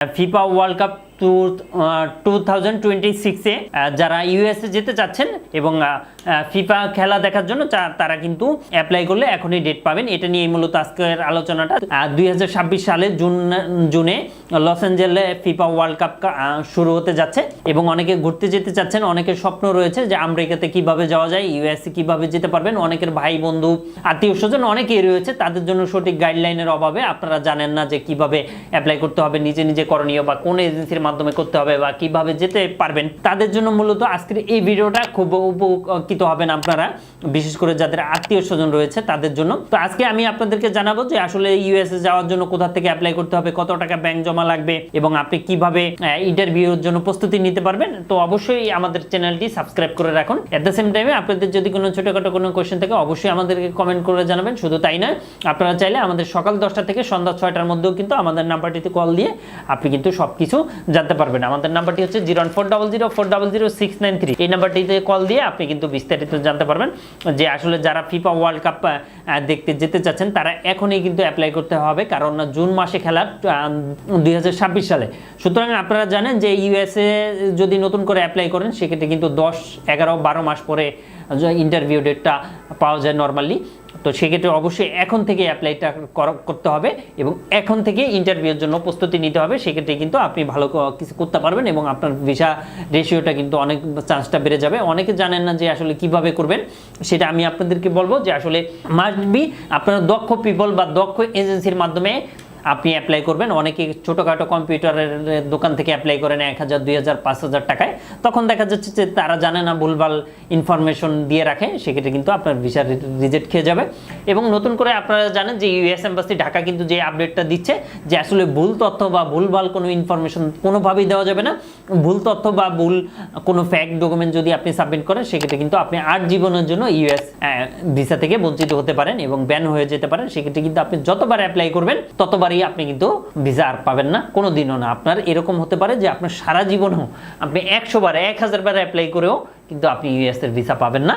FIFA world cup two two thousand যারা USA যেতে চাচ্ছেন এবং ফিফা খেলা দেখার জন্য তারা কিন্তু অ্যাপ্লাই করলে এখনই ডেট পাবেন। এটা নিয়ে মূলত আজকের আলোচনাটা। দুই সালে জুন, জুনে লস অ্যাঞ্জেলে ফিফা ওয়ার্ল্ড কাপ শুরু হতে যাচ্ছে এবং অনেকে ঘুরতে যেতে চাচ্ছেন। অনেকের স্বপ্ন রয়েছে যে আমেরিকাতে কীভাবে যাওয়া যায় ইউএসএ কীভাবে যেতে পারবেন। অনেকের ভাই, বন্ধু, আত্মীয়, স্বজন অনেকেই রয়েছে। তাদের জন্য সঠিক গাইডলাইনের অভাবে আপনারা জানেন না যে কীভাবে অ্যাপ্লাই করতে হবে, নিজে নিজে করণীয় বা কোন এজেন্সির মাধ্যমে করতে হবে বা কীভাবে যেতে পারবেন, তাদের জন্য মূলত আজকের এই ভিডিওটা খুব উপকৃত হবেন আপনারা। বিশেষ করে যাদের আত্মীয় স্বজন রয়েছে, তাদের জন্য। তো আজকে আমি আপনাদেরকে জানাব যে আসলে ইউএসএ যাওয়ার জন্য কোথা থেকে অ্যাপ্লাই করতে হবে, কত টাকা ব্যাংক জমা লাগবে এবং আপনি কীভাবে ইন্টারভিউর জন্য প্রস্তুতি নিতে পারবেন। তো অবশ্যই আমাদের চ্যানেলটি সাবস্ক্রাইব করে রাখুন। এট দ্য সেম টাইমে আপনাদের যদি কোনো ছোটোখাটো কোনো কোয়েশ্চেন থাকে, অবশ্যই আমাদেরকে কমেন্ট করে জানাবেন। শুধু তাই নয়, আপনারা চাইলে আমাদের সকাল দশটা থেকে সন্ধ্যা ছয়টার মধ্যেও কিন্তু আমাদের নাম্বারটিতে কল দিয়ে আপনি কিন্তু সব কিছু জানতে পারবেন। আমাদের নাম্বারটি হচ্ছে zero four double zero four double zero six nine three. এই নাম্বারটিতে কল দিয়ে আপনি কিন্তু বিস্তারিত জানতে পারবেন যে আসলে যারা ফিফা ওয়ার্ল্ড কাপ দেখতে যেতে চাচ্ছেন, তারা এখনই কিন্তু অ্যাপ্লাই করতে হবে, কারণ জুন মাসে খেলার দুই সালে। সুতরাং আপনারা জানেন যে ইউএসএ যদি নতুন করে অ্যাপ্লাই করেন, সেক্ষেত্রে কিন্তু দশ, এগারো, বারো মাস পরে ইন্টারভিউ ডেটটা পাওয়া যায় নর্মালি তো সেক্ষেত্রে অবশ্যই এখন থেকে অ্যাপ্লাইটা করতে হবে এবং এখন থেকে ইন্টারভিউর জন্য প্রস্তুতি নিতে হবে। সেক্ষেত্রে কিন্তু আপনি ভালো কিছু করতে পারবেন এবং আপনার ভিসা রেশিওটা কিন্তু অনেক চান্সটা বেড়ে যাবে। অনেকে জানেন না যে আসলে কীভাবে করবেন, সেটা আমি আপনাদেরকে বলব যে আসলে মাস্ট বি আপনার দক্ষ পিপল বা দক্ষ এজেন্সির মাধ্যমে আপনি অ্যাপ্লাই করবেন। অনেকে ছোটোখাটো কম্পিউটারের দোকান থেকে অ্যাপ্লাই করেন এক হাজার, দুই হাজার, পাঁচ হাজার টাকায়। তখন দেখা যাচ্ছে যে তারা জানে না, ভুলভাল ইনফরমেশন দিয়ে রাখে। সেক্ষেত্রে কিন্তু আপনার ভিসা রিজেক্ট খেয়ে যাবে। এবং নতুন করে আপনারা জানেন যে ইউএস এম্বাসি ঢাকা কিন্তু যে আপডেটটা দিচ্ছে, যে আসলে ভুল তথ্য বা ভুলভাল কোনো ইনফরমেশন কোনোভাবেই দেওয়া যাবে না। ভুল তথ্য বা ভুল কোনো ফ্যাক্ট ডকুমেন্ট যদি আপনি সাবমিট করেন, সেক্ষেত্রে কিন্তু আপনি আর জীবনের জন্য ইউএস ভিসা থেকে বঞ্চিত হতে পারেন এবং ব্যান হয়ে যেতে পারেন। সেক্ষেত্রে কিন্তু আপনি যতবার অ্যাপ্লাই করবেন ততবারই আপনি কিন্তু ভিসা আর পাবেন না। কোনো দিনও না। আপনার এরকম হতে পারে যে আপনার সারা জীবনও আপনি একশো বার, এক হাজার বার অ্যাপ্লাই করেও কিন্তু আপনি ইউএসের ভিসা পাবেন না।